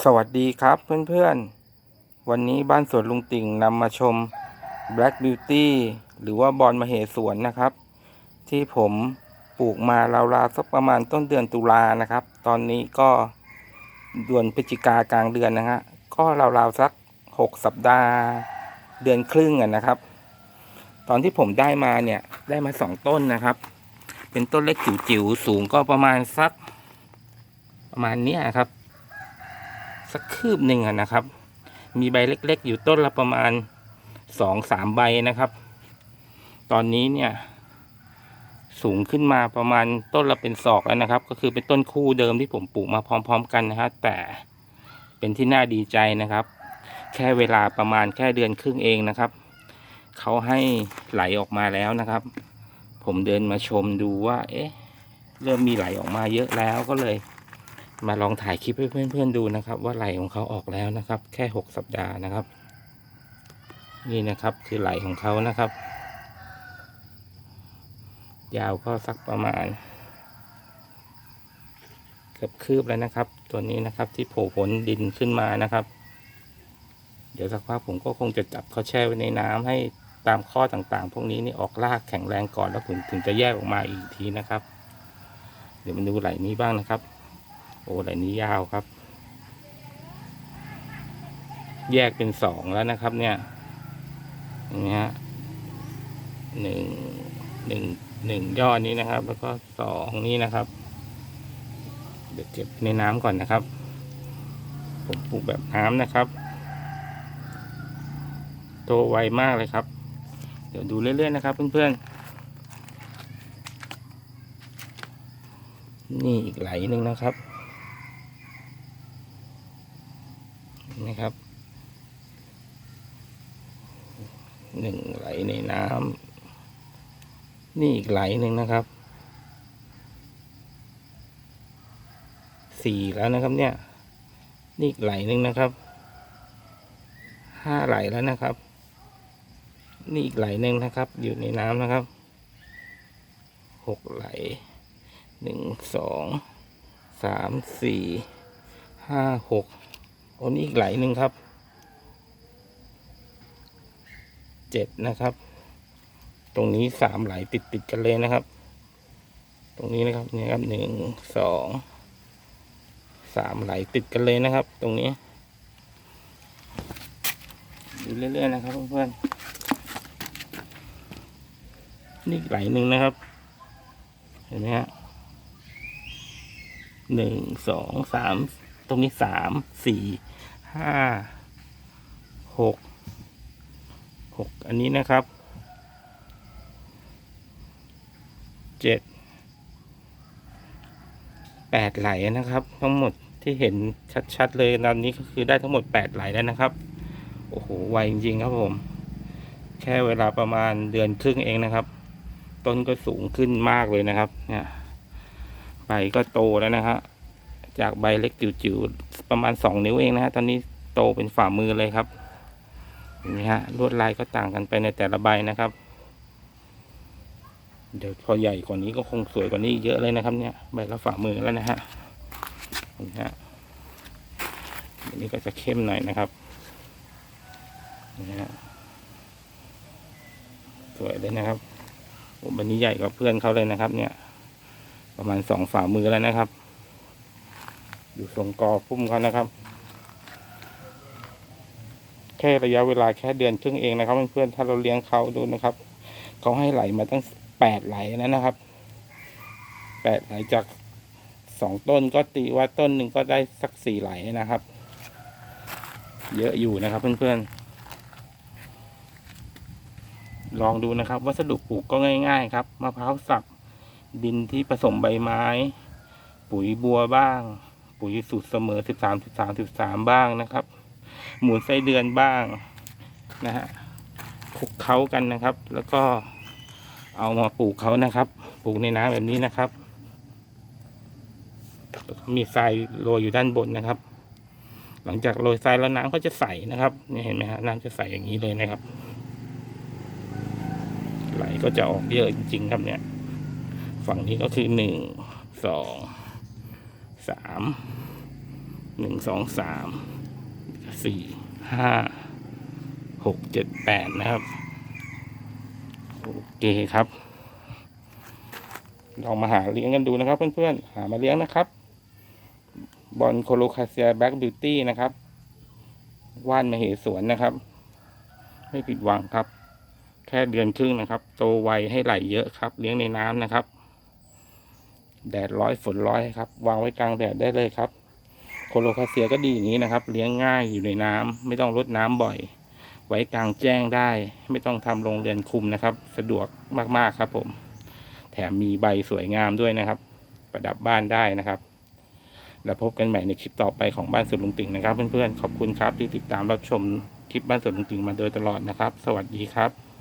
สวัสดีครับเพื่อนๆ วันนี้บ้านสวนลุงติ่งนำมาชม Black Beauty หรือว่าบอลมเหสวนนะครับ ที่ผมปลูกมาราวๆสักประมาณต้นเดือนตุลานะครับ ตอนนี้ก็เดือนพฤศจิกากลางเดือนนะฮะก็ราวๆสัก 6 สัปดาห์เดือนครึ่งอะนะครับ ตอนที่ผมได้มาเนี่ยได้มาสองต้นนะครับ เป็นต้นเล็กจิ๋วๆสูงก็ประมาณสักประมาณนี้ครับ สักคืบหนึ่งนะครับ มีใบเล็ก ๆ อยู่ต้นละประมาณสองสามใบนะครับ ตอนนี้เนี่ย สูงขึ้นมาประมาณต้นละเป็นศอกแล้วนะครับ ก็คือเป็นต้นคู่เดิมที่ผมปลูกมาพร้อม ๆ กันนะฮะแต่เป็นที่น่าดีใจนะครับ แค่เวลาประมาณแค่เดือนครึ่งเองนะครับเขาให้ไหลออกมาแล้วนะครับ ผมเดินมาชมดูว่า เอ๊ะ เริ่มมีไหลออกมาเยอะแล้วก็เลย มาลองถ่ายคลิปให้เพื่อนๆดูนะครับ ว่าไหลของเขาออกแล้วนะครับ แค่หกสัปดาห์นะครับ นี่นะครับคือไหลของเขานะครับ ยาวก็สักประมาณ เกือบคืบแล้วนะครับ ตัวนี้นะครับที่โผล่พ้นดินขึ้นมานะครับ เดี๋ยวสักพักผมก็คงจะจับเขาแช่ไว้ในน้ำให้ตามข้อต่างๆ พวกนี้นี่ออกรากแข็งแรงก่อนแล้วถึงถึงจะแยกออกมาอีกทีนะครับ เดี๋ยวมาดูไหลนี้บ้างนะครับ โอ้ไหลนี้ยาวครับ แยกเป็นสองแล้วนะครับ เนี่ยนี้ฮะหนึ่งหนึ่งหนึ่งยอดนี้นะครับ แล้วก็สองนี้นะครับ เดี๋ยวเก็บในน้ำก่อนนะครับ ผมปลูกแบบน้ำนะครับ โตไวมากเลยครับ เดี๋ยวดูเรื่อยๆนะครับ เพื่อนๆนี่อีกไหลหนึ่งนะครับ นะครับหนึ่งไหลในน้ำนี่อีกไหลหนึ่งนะครับสี่แล้วนะครับเนี่ย นี่อีกไหลหนึ่งนะครับห้าไหลแล้วนะครับ นี่อีกไหลหนึ่งนะครับ อยู่ในน้ำนะครับหกไหลหนึ่งสองสามสี่ห้าหก อ้นี่อีกไหลหนึ่งครับเจ็ดนะครับ ตรงนี้สามไหลติดติดกันเลยนะครับ ตรงนี้นะครับนี่ครับหนึ่งสองสามไหลติดกันเลยนะครับ ตรงนี้ดูเรื่อยๆนะครับเพื่อนๆนี่ไหลหนึ่งนะครับ เห็นไหมฮะหนึ่งสองสาม ตรงนี้สามสี่ห้าหกหกอันนี้นะครับเจ็ดแปดไหลนะครับ ทั้งหมดที่เห็นชัดๆเลยตอนนี้ก็คือได้ทั้งหมดแปดไหลแล้วนะครับโอ้โหไวจริงๆครับผม แค่เวลาประมาณเดือนครึ่งเองนะครับ ต้นก็สูงขึ้นมากเลยนะครับ เนี่ยใบก็โตแล้วนะฮะ จากใบเล็กจิ๋วๆประมาณสองนิ้วเองนะฮะตอนนี้โตเป็นฝ่ามือเลยครับนี่ฮะลวดลายก็ต่างกันไปในแต่ละใบนะครับ เดี๋ยวพอใหญ่กว่านี้ก็คงสวยกว่านี้เยอะเลยนะครับ เนี่ยใบละฝ่ามือแล้วนะฮะนี่ฮะอันนี้ก็จะเข้มหน่อยนะครับนี่ฮะสวยเลยนะครับผมอันนี้ใหญ่กว่าเพื่อนเขาเลยนะครับ เนี่ย ประมาณสองฝ่ามือแล้วนะครับ อยู่ทรงกอพุ่มเขานะครับ แค่ระยะเวลาแค่เดือนครึ่งเองนะครับเพื่อนๆถ้าเราเลี้ยงเขาดูนะครับเขาให้ไหลมาตั้งแปดไหลนะนะครับแปดไหลจากสองต้นก็ตีว่าต้นหนึ่งก็ได้สักสี่ไหลนะครับ เยอะอยู่นะครับเพื่อนๆลองดูนะครับ วัสดุปลูกก็ง่าย ๆ ครับมะพร้าวสับดินที่ผสมใบไม้ ปุ๋ยบัวบ้าง ปุ๋ยสูตรเสมอสิบสามสิบสามสิบสามบ้างนะครับ หมุนไส้เดือนบ้างนะฮะคลุกเคล้ากันนะครับ แล้วก็เอามาปลูกเขานะครับ ปลูกในน้ำแบบนี้นะครับ มีทรายโรยอยู่ด้านบนนะครับ หลังจากโรยทรายแล้วน้ำก็จะใสนะครับนี่เห็นไหมฮะน้ำจะใสอย่างนี้เลยนะครับ ไหลก็จะออกเยอะจริง ๆ ครับเนี่ย ฝั่งนี้ก็คือหนึ่งสอง สามหนึ่งสองสามสี่ห้าหกเจ็ดแปดนะครับ โอเคครับ ลองมาหาเลี้ยงกันดูนะครับ เพื่อนๆ หามาเลี้ยงนะครับ บอลโคโลคาเซียแบ็กบิวตี้นะครับ ว่านมเหสวนนะครับ ไม่ผิดหวังครับ แค่เดือนครึ่งนะครับ โตไวให้ไหลเยอะครับ เลี้ยงในน้ำนะครับ แดดร้อยฝนร้อยครับ วางไว้กลางแดดได้เลยครับ โคโลคาเซียก็ดีอย่างนี้นะครับ เลี้ยงง่ายอยู่ในน้ำไม่ต้องรดน้ำบ่อย ไว้กลางแจ้งได้ ไม่ต้องทำโรงเรือนคุมนะครับ สะดวกมากๆครับ ผม แถมมีใบสวยงามด้วยนะครับ ประดับบ้านได้นะครับ แล้วพบกันใหม่ในคลิปต่อไปของบ้านสวนลุงติ่งนะครับ เพื่อนๆขอบคุณครับที่ติดตามรับชมคลิปบ้านสวนลุงติ่งมาโดยตลอดนะครับ สวัสดีครับ